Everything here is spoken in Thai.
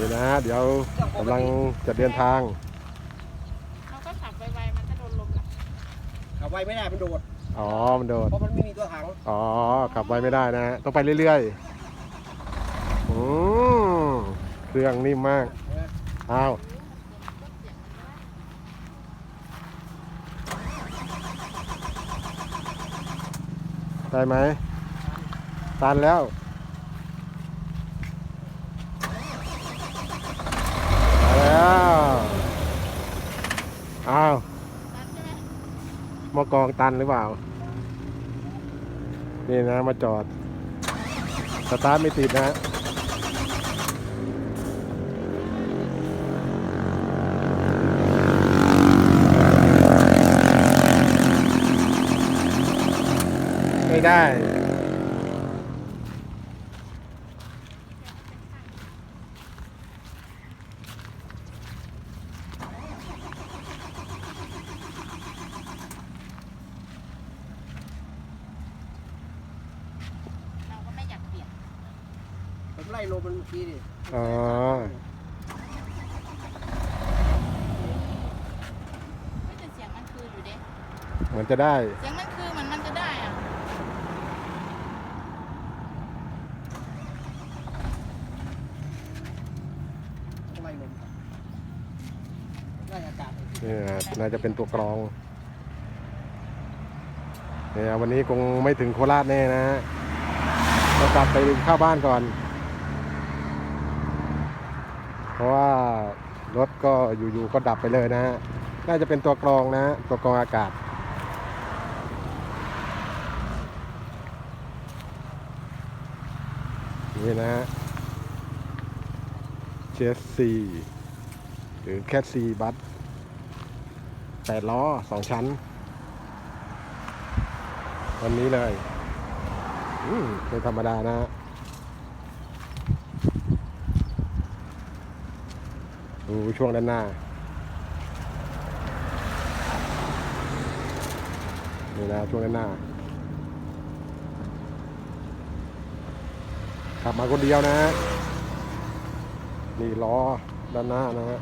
นี่นะเดี๋ยวกำลังจะเดินทาง เราก็ขับไวๆมันก็โดนลมละขับไวไม่ได้มันโดด อ๋อ มันโดดเพราะมันไม่มีตัวถังอ๋อ ขับไวไม่ได้นะฮะต้องไปเรื่อยๆอืมเครื่องนิ่มมาก นะอ้าว ได้ไหมตันแล้วมาแล้วอ้าว นั่นใช่ไหม มอกองตันหรือเปล่า นี่นะมาจอด สตาร์ทไม่ติดนะฮะไม่ได้ เราก็ไม่อยากเปลี่ยน ผม ไล่ลมมันเมื่อกี้ดิอ๋อ ไม่แต่เสียงมันคืออยู่เด้เหมือนจะได้ เสียงมันคือเหมือนมันจะได้อะไล่ลมไล่อากาศนี่นะน่าจะเป็นตัวกรองเนี่ยวันนี้คงไม่ถึงโคราชแน่นะฮะต้องกลับไปเข้าบ้านก่อนเพ ราะว่ารถก็อยู่ๆก็ดับไปเลยนะฮะน่าจะเป็นตัวกรองนะตัวกรองอากาศ นี่นะฮะเจสซีหรือแคสซีบัสแปดล้อสองชั้น วันนี้เลยอืมไม่ธรรมดานะฮะ ดูช่วงด้านหน้านี่นะช่วงด้านหน้าขับมาคนเดียวนะฮะนี่ล้อด้านหน้านะฮะ